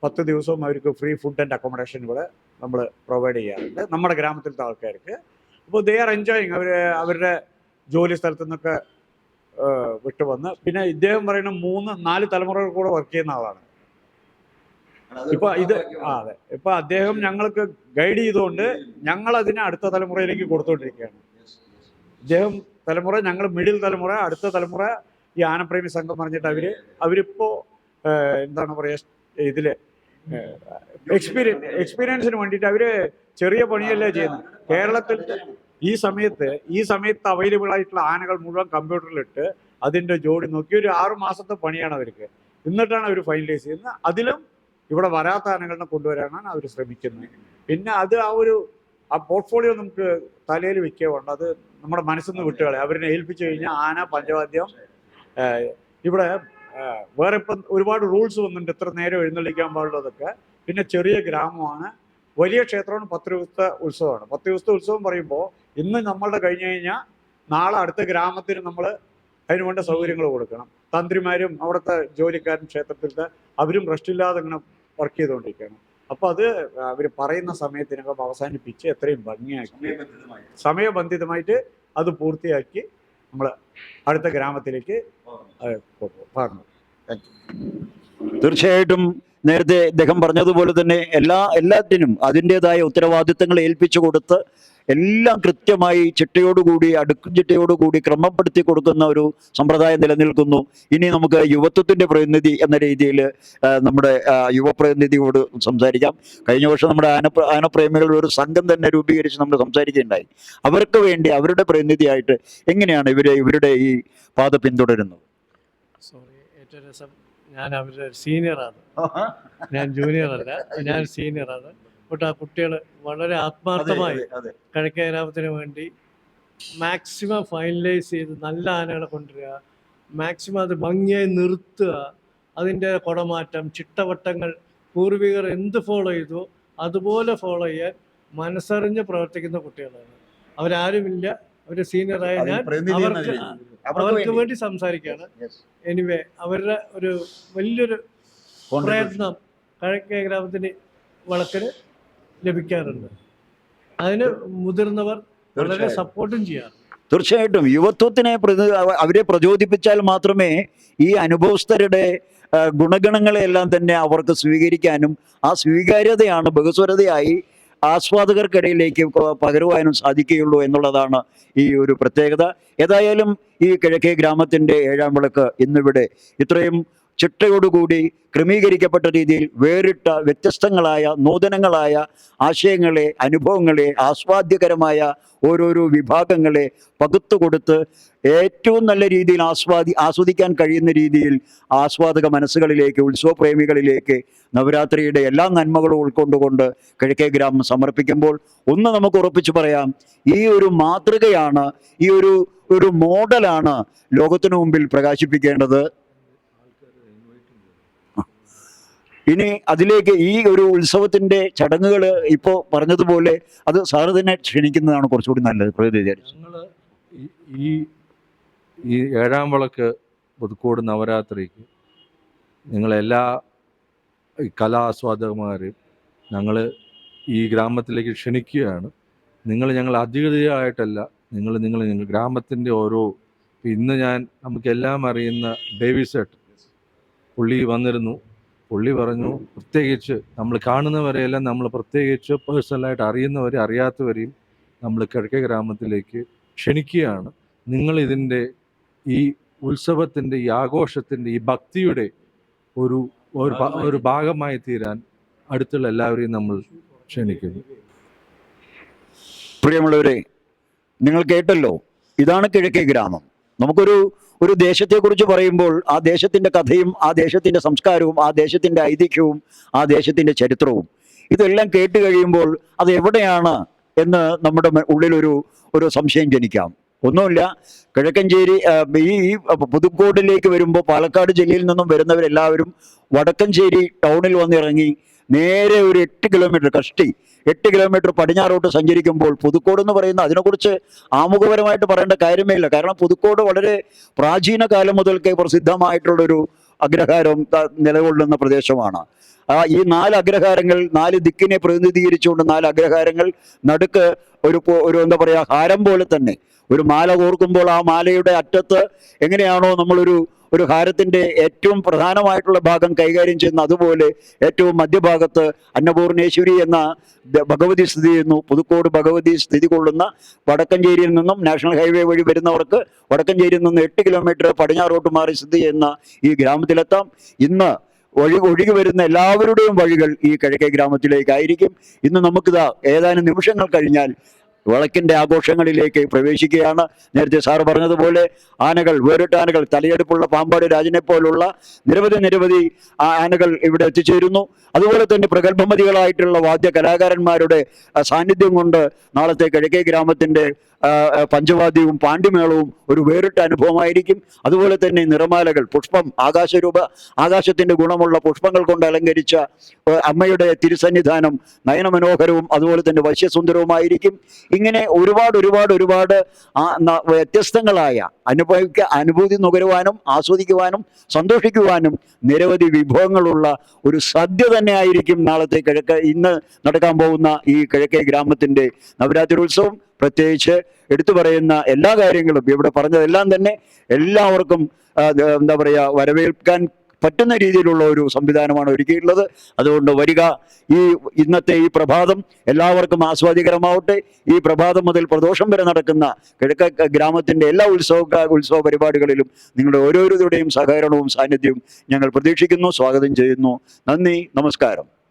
പത്ത് ദിവസവും അവർക്ക് ഫ്രീ ഫുഡ് ആൻഡ് അക്കോമഡേഷൻ ഇവിടെ നമ്മൾ പ്രൊവൈഡ് ചെയ്യാറുണ്ട്. നമ്മുടെ ഗ്രാമത്തിലത്തെ ആൾക്കാർക്ക്. അപ്പോൾ ദേ ആർ എൻജോയിങ് അവർ അവരുടെ ജോലി സ്ഥലത്തു നിന്നൊക്കെ വിട്ടുവന്ന് വിട്ടു വന്ന്. പിന്നെ ഇദ്ദേഹം പറയുന്ന മൂന്ന് നാല് തലമുറകൾ കൂടെ വർക്ക് ചെയ്യുന്ന ആളാണ്. ഇപ്പൊ ഇത് ആ അതെ. ഇപ്പൊ അദ്ദേഹം ഞങ്ങൾക്ക് ഗൈഡ് ചെയ്തുകൊണ്ട് ഞങ്ങൾ അതിനെ അടുത്ത തലമുറയിലേക്ക് കൊടുത്തുകൊണ്ടിരിക്കുകയാണ് ഇദ്ദേഹം തലമുറ ഞങ്ങൾ മിഡിൽ തലമുറ അടുത്ത തലമുറ ഈ ആനപ്രേമി സംഘം പറഞ്ഞിട്ട് അവർ അവരിപ്പോ എന്താണ് പറയാ ഇതിൽ എക്സ്പീരിയൻസ് എക്സ്പീരിയൻസിന് വേണ്ടിയിട്ട് അവർ ചെറിയ പണിയല്ലേ ചെയ്യുന്നത്. കേരളത്തിൽ ഈ സമയത്ത് ഈ സമയത്ത് അവൈലബിൾ ആയിട്ടുള്ള ആനകൾ മുഴുവൻ കമ്പ്യൂട്ടറിലിട്ട് അതിന്റെ ജോഡി നോക്കി ഒരു ആറു മാസത്തെ പണിയാണ് അവർക്ക്. എന്നിട്ടാണ് അവർ ഫൈനലൈസ് ചെയ്യുന്നത്. അതിലും ഇവിടെ വരാത്ത ആനകളെ കൊണ്ടുവരാനാണ് അവർ ശ്രമിക്കുന്നത്. പിന്നെ അത് ആ ഒരു ആ പോർട്ട്ഫോളിയോ നമുക്ക് തലയിൽ വെക്കുകയുണ്ട് അത് നമ്മുടെ മനസ്സിൽ നിന്ന് വിട്ടുകളെ അവരിനെ ഏൽപ്പിച്ചു കഴിഞ്ഞാൽ ആന പഞ്ചവാദ്യം ഇവിടെ വേറെ ഇപ്പം ഒരുപാട് റൂൾസ് വന്നിട്ടുണ്ട്. ഇത്ര നേരം എഴുന്നള്ളിക്കാൻ പാടുള്ളതൊക്കെ. പിന്നെ ചെറിയ ഗ്രാമമാണ്. വലിയ ക്ഷേത്രമാണ് പത്ത് ദിവസത്തെ ഉത്സവമാണ്. പത്ത് ദിവസത്തെ ഉത്സവം പറയുമ്പോൾ ഇന്ന് നമ്മളുടെ കഴിഞ്ഞു കഴിഞ്ഞാൽ നാളെ അടുത്ത ഗ്രാമത്തിന് നമ്മൾ അതിനു വേണ്ട സൗകര്യങ്ങൾ കൊടുക്കണം. തന്ത്രിമാരും അവിടുത്തെ ജോലിക്കാരും ക്ഷേത്രത്തിലത്തെ അവരും റെസ്റ്റില്ലാതെ ഇങ്ങനെ വർക്ക് ചെയ്തുകൊണ്ടിരിക്കുകയാണ്. അപ്പോൾ അത് അവർ പറയുന്ന സമയത്തിനകം അവസാനിപ്പിച്ച് എത്രയും ഭംഗിയാക്കി സമയബന്ധിതമായിട്ട് അത് പൂർത്തിയാക്കി നമ്മൾ അടുത്ത ഗ്രാമത്തിലേക്ക്. പറഞ്ഞു. തീർച്ചയായിട്ടും നേരത്തെ അദ്ദേഹം പറഞ്ഞതുപോലെ തന്നെ എല്ലാ എല്ലാത്തിനും അതിന്റെതായ ഉത്തരവാദിത്തങ്ങൾ ഏൽപ്പിച്ചു കൊടുത്ത് എല്ലാം കൃത്യമായി ചിട്ടയോടുകൂടി അടുക്കും ചിട്ടയോടുകൂടി ക്രമപ്പെടുത്തി കൊടുക്കുന്ന ഒരു സമ്പ്രദായം നിലനിൽക്കുന്നു. ഇനി നമുക്ക് യുവത്വത്തിന്റെ പ്രതിനിധി എന്ന രീതിയിൽ നമ്മുടെ യുവപ്രതിനിധിയോട് സംസാരിക്കാം. കഴിഞ്ഞ വർഷം നമ്മുടെ ആന ആനപ്രേമികളുടെ ഒരു സംഘം തന്നെ രൂപീകരിച്ച് നമ്മൾ സംസാരിക്കുകയുണ്ടായി. അവർക്ക് വേണ്ടി അവരുടെ പ്രതിനിധിയായിട്ട് എങ്ങനെയാണ് ഇവരെ ഇവരുടെ ഈ പാത പിന്തുടരുന്നത്? സോറി ഏറ്റവും രസം. ഞാൻ അവരുടെ സീനിയറാണ് ഞാൻ ജൂനിയർ അല്ല. ഞാൻ സീനിയറാണ് ബട്ട് ആ കുട്ടികൾ വളരെ ആത്മാർത്ഥമായി അതെ കിഴക്കേ വേണ്ടി മാക്സിമം ഫൈനലൈസ് ചെയ്ത് നല്ല ആനകളെ കൊണ്ടുവരിക മാക്സിമം അത് ഭംഗിയായി നിർത്തുക അതിന്റെ കുടമാറ്റം ചിട്ടവട്ടങ്ങൾ പൂർവികർ എന്ത് ഫോളോ ചെയ്തു അതുപോലെ ഫോളോ ചെയ്യാൻ മനസ്സറിഞ്ഞ് പ്രവർത്തിക്കുന്ന കുട്ടികളാണ്. അവരാരുമില്ല അവർ സീനിയറായ ഞാൻ അവർക്ക് അവർക്ക് വേണ്ടി. സംസാരിക്കുകയാണ്. എനിവേ അവരുടെ ഒരു വലിയൊരു പ്രയത്നം കഴക്കേ ഗ്രാമത്തിന് വളക്കിന് ലഭിക്കാറുണ്ട്. അതിന് മുതിർന്നവർ വളരെ സപ്പോർട്ടും ചെയ്യാറുണ്ട്. തീർച്ചയായിട്ടും. യുവത്വത്തിനെ അവരെ പ്രചോദിപ്പിച്ചാൽ മാത്രമേ ഈ അനുഭവസ്ഥരുടെ ഗുണഗണങ്ങളെല്ലാം തന്നെ അവർക്ക് സ്വീകരിക്കാനും ആ സ്വീകാര്യതയാണ് ബഹുസ്വരതയായി ആസ്വാദകർക്കിടയിലേക്ക് പകരുവാനും സാധിക്കുകയുള്ളൂ എന്നുള്ളതാണ് ഈ ഒരു പ്രത്യേകത. ഏതായാലും ഈ കിഴക്കേ ഗ്രാമത്തിന്റെ ഏഴാം വിളക്ക് ഇന്നിവിടെ ഇത്രയും ചിട്ടയോടുകൂടി ക്രമീകരിക്കപ്പെട്ട രീതിയിൽ വേറിട്ട വ്യത്യസ്തങ്ങളായ നൂതനങ്ങളായ ആശയങ്ങളെ അനുഭവങ്ങളെ ആസ്വാദ്യകരമായ ഓരോരോ വിഭാഗങ്ങളെ പകുത്തു കൊടുത്ത് ഏറ്റവും നല്ല രീതിയിൽ ആസ്വാദി ആസ്വദിക്കാൻ കഴിയുന്ന രീതിയിൽ ആസ്വാദക മനസ്സുകളിലേക്ക് ഉത്സവപ്രേമികളിലേക്ക് നവരാത്രിയുടെ എല്ലാ നന്മകളും ഉൾക്കൊണ്ടുകൊണ്ട് കിഴക്കേ ഗ്രാമം സമർപ്പിക്കുമ്പോൾ ഒന്ന് നമുക്ക് ഉറപ്പിച്ചു പറയാം ഈ ഒരു മാതൃകയാണ് ഈ ഒരു ഒരു മോഡലാണ് ലോകത്തിനു മുമ്പിൽ പ്രകാശിപ്പിക്കേണ്ടത്. ഇനി അതിലേക്ക് ഈ ഒരു ഉത്സവത്തിന്റെ ചടങ്ങുകൾ ഇപ്പോൾ പറഞ്ഞതുപോലെ അത് സാറ് തന്നെ ക്ഷണിക്കുന്നതാണ് കുറച്ചുകൂടി നല്ലത് പ്രകൃതി ഈ ഈ ഏഴാം വിളക്ക് പുതുക്കോട് നവരാത്രിക്ക് നിങ്ങളെല്ലാ കലാസ്വാദകന്മാരെയും ഞങ്ങൾ ഈ ഗ്രാമത്തിലേക്ക് ക്ഷണിക്കുകയാണ്. നിങ്ങൾ ഞങ്ങൾ അധികൃതയായിട്ടല്ല നിങ്ങൾ നിങ്ങൾ ഞങ്ങൾ ഗ്രാമത്തിന്റെ ഓരോ ഇന്ന് ഞാൻ നമുക്കെല്ലാം അറിയുന്ന ഡേവിസെട്ട് പുള്ളി വന്നിരുന്നു. പുള്ളി പറഞ്ഞു പ്രത്യേകിച്ച് നമ്മൾ കാണുന്നവരെയെല്ലാം നമ്മൾ പ്രത്യേകിച്ച് പേഴ്സണലായിട്ട് അറിയുന്നവരെ അറിയാത്തവരെയും നമ്മൾ കിഴക്കേ ഗ്രാമത്തിലേക്ക് ക്ഷണിക്കുകയാണ്. നിങ്ങൾ ഇതിന്റെ ഈ ഉത്സവത്തിന്റെ ഈ ആഘോഷത്തിന്റെ ഈ ഭക്തിയുടെ ഒരു ഒരു ഒരു ഭാഗമായി തീരാൻ അടുത്തുള്ള എല്ലാവരെയും നമ്മൾ ക്ഷണിക്കുന്നു. പ്രിയമുള്ളവരെ നിങ്ങൾ കേട്ടല്ലോ ഇതാണ് കിഴക്കേ ഗ്രാമം. നമുക്കൊരു ഒരു ദേശത്തെക്കുറിച്ച് പറയുമ്പോൾ ആ ദേശത്തിന്റെ കഥയും ആ ദേശത്തിന്റെ സംസ്കാരവും ആ ദേശത്തിന്റെ ഐതിഹ്യവും ആ ദേശത്തിന്റെ ചരിത്രവും ഇതെല്ലാം കേട്ട് കഴിയുമ്പോൾ അത് എവിടെയാണ് എന്ന് നമ്മുടെ ഉള്ളിലൊരു ഒരു സംശയം ജനിക്കാം. ഒന്നുമില്ല കിഴക്കഞ്ചേരി ഈ പുതുക്കോട്ടിലേക്ക് വരുമ്പോൾ പാലക്കാട് ജില്ലയിൽ നിന്നും വരുന്നവരെല്ലാവരും വടക്കഞ്ചേരി ടൗണിൽ വന്നിറങ്ങി നേരെ ഒരു എട്ട് കിലോമീറ്റർ കഷ്ടി എട്ട് കിലോമീറ്റർ പടിഞ്ഞാറോട്ട് സഞ്ചരിക്കുമ്പോൾ പുതുക്കോട് എന്ന് പറയുന്ന അതിനെക്കുറിച്ച് ആമുഖപരമായിട്ട് പറയേണ്ട കാര്യമേ ഇല്ല കാരണം പുതുക്കോട് വളരെ പ്രാചീന കാലം മുതൽക്കേ പ്രസിദ്ധമായിട്ടുള്ളൊരു അഗ്രഹാരം നിലകൊള്ളുന്ന പ്രദേശമാണ്. ഈ നാല് അഗ്രഹാരങ്ങൾ നാല് ദിക്കിനെ പ്രതിനിധീകരിച്ചുകൊണ്ട് നാല് അഗ്രഹാരങ്ങൾ നടുക്ക് ഒരു ഒരു എന്താ പറയുക ഹാരം പോലെ തന്നെ. ഒരു മാല കോർക്കുമ്പോൾ ആ മാലയുടെ അറ്റത്ത് എങ്ങനെയാണോ നമ്മളൊരു ഒരു ഹാരത്തിന്റെ ഏറ്റവും പ്രധാനമായിട്ടുള്ള ഭാഗം കൈകാര്യം ചെയ്യുന്ന അതുപോലെ ഏറ്റവും മധ്യഭാഗത്ത് അന്നപൂർണേശ്വരി എന്ന ഭഗവതി സ്ഥിതി ചെയ്യുന്നു. പുതുക്കോട് ഭഗവതി സ്ഥിതി കൊള്ളുന്ന വടക്കഞ്ചേരിയിൽ നിന്നും നാഷണൽ ഹൈവേ വഴി വരുന്നവർക്ക് വടക്കഞ്ചേരിയിൽ നിന്ന് എട്ട് കിലോമീറ്റർ പടിഞ്ഞാറോട്ട് മാറി സ്ഥിതി ചെയ്യുന്ന ഈ ഗ്രാമത്തിലെത്താം. ഇന്ന് ഒഴി ഒഴുകി വരുന്ന എല്ലാവരുടെയും വഴികൾ ഈ കിഴക്കേ ഗ്രാമത്തിലേക്കായിരിക്കും. ഇന്ന് നമുക്കിതാ ഏതാനും നിമിഷങ്ങൾ കഴിഞ്ഞാൽ വിളക്കിന്റെ ആഘോഷങ്ങളിലേക്ക് പ്രവേശിക്കുകയാണ്. നേരത്തെ സാർ പറഞ്ഞതുപോലെ ആനകൾ വേറിട്ട ആനകൾ തലയെടുപ്പുള്ള പാമ്പാട് രാജനെ പോലുള്ള നിരവധി നിരവധി ആനകൾ ഇവിടെ എത്തിച്ചേരുന്നു. അതുപോലെ തന്നെ പ്രഗത്ഭമതികളായിട്ടുള്ള വാദ്യ കലാകാരന്മാരുടെ സാന്നിധ്യം കൊണ്ട് നാളത്തെ കിഴക്കേ ആ, പഞ്ചവാദ്യവും പാണ്ഡിമേളവും ഒരു വേറിട്ട അനുഭവമായിരിക്കും. അതുപോലെ തന്നെ നിറമാലകൾ പുഷ്പം ആകാശരൂപ ആകാശത്തിന്റെ ഗുണമുള്ള പുഷ്പങ്ങൾ കൊണ്ട് അലങ്കരിച്ച അമ്മയുടെ തിരുസന്നിധാനം നയനമനോഹരവും അതുപോലെ തന്നെ വശ്യസുന്ദരവുമായിരിക്കും. ഇങ്ങനെ ഒരുപാട് ഒരുപാട് ഒരുപാട് വ്യത്യസ്തങ്ങളായ അനുഭവിക്ക അനുഭൂതി നുകരുവാനും ആസ്വദിക്കുവാനും സന്തോഷിക്കുവാനും നിരവധി വിഭവങ്ങളുള്ള ഒരു സദ്യ തന്നെ ആയിരിക്കും നാളത്തെ കിഴക്ക് ഇന്ന് നടക്കാൻ പോകുന്ന ഈ കിഴക്കേ ഗ്രാമത്തിന്റെ നവരാത്രി ഉത്സവം. പ്രത്യേകിച്ച് എടുത്തു പറയുന്ന എല്ലാ കാര്യങ്ങളും ഇവിടെ പറഞ്ഞതെല്ലാം തന്നെ എല്ലാവർക്കും എന്താ പറയുക വരവേൽക്കാൻ പറ്റുന്ന രീതിയിലുള്ള ഒരു സംവിധാനമാണ് ഒരുക്കിയിട്ടുള്ളത്. അതുകൊണ്ട് വരിക ഈ ഇന്നത്തെ ഈ പ്രഭാതം എല്ലാവർക്കും ആസ്വാദികരമാവട്ടെ ഈ പ്രഭാതം മുതൽ പ്രദോഷം വരെ നടക്കുന്ന കിഴക്ക ഗ്രാമത്തിന്റെ എല്ലാ ഉത്സവ ഉത്സവ പരിപാടികളിലും നിങ്ങളുടെ ഓരോരുത്തരുടെയും സഹകരണവും സാന്നിധ്യവും ഞങ്ങൾ പ്രതീക്ഷിക്കുന്നു. സ്വാഗതം ചെയ്യുന്നു. നന്ദി നമസ്കാരം.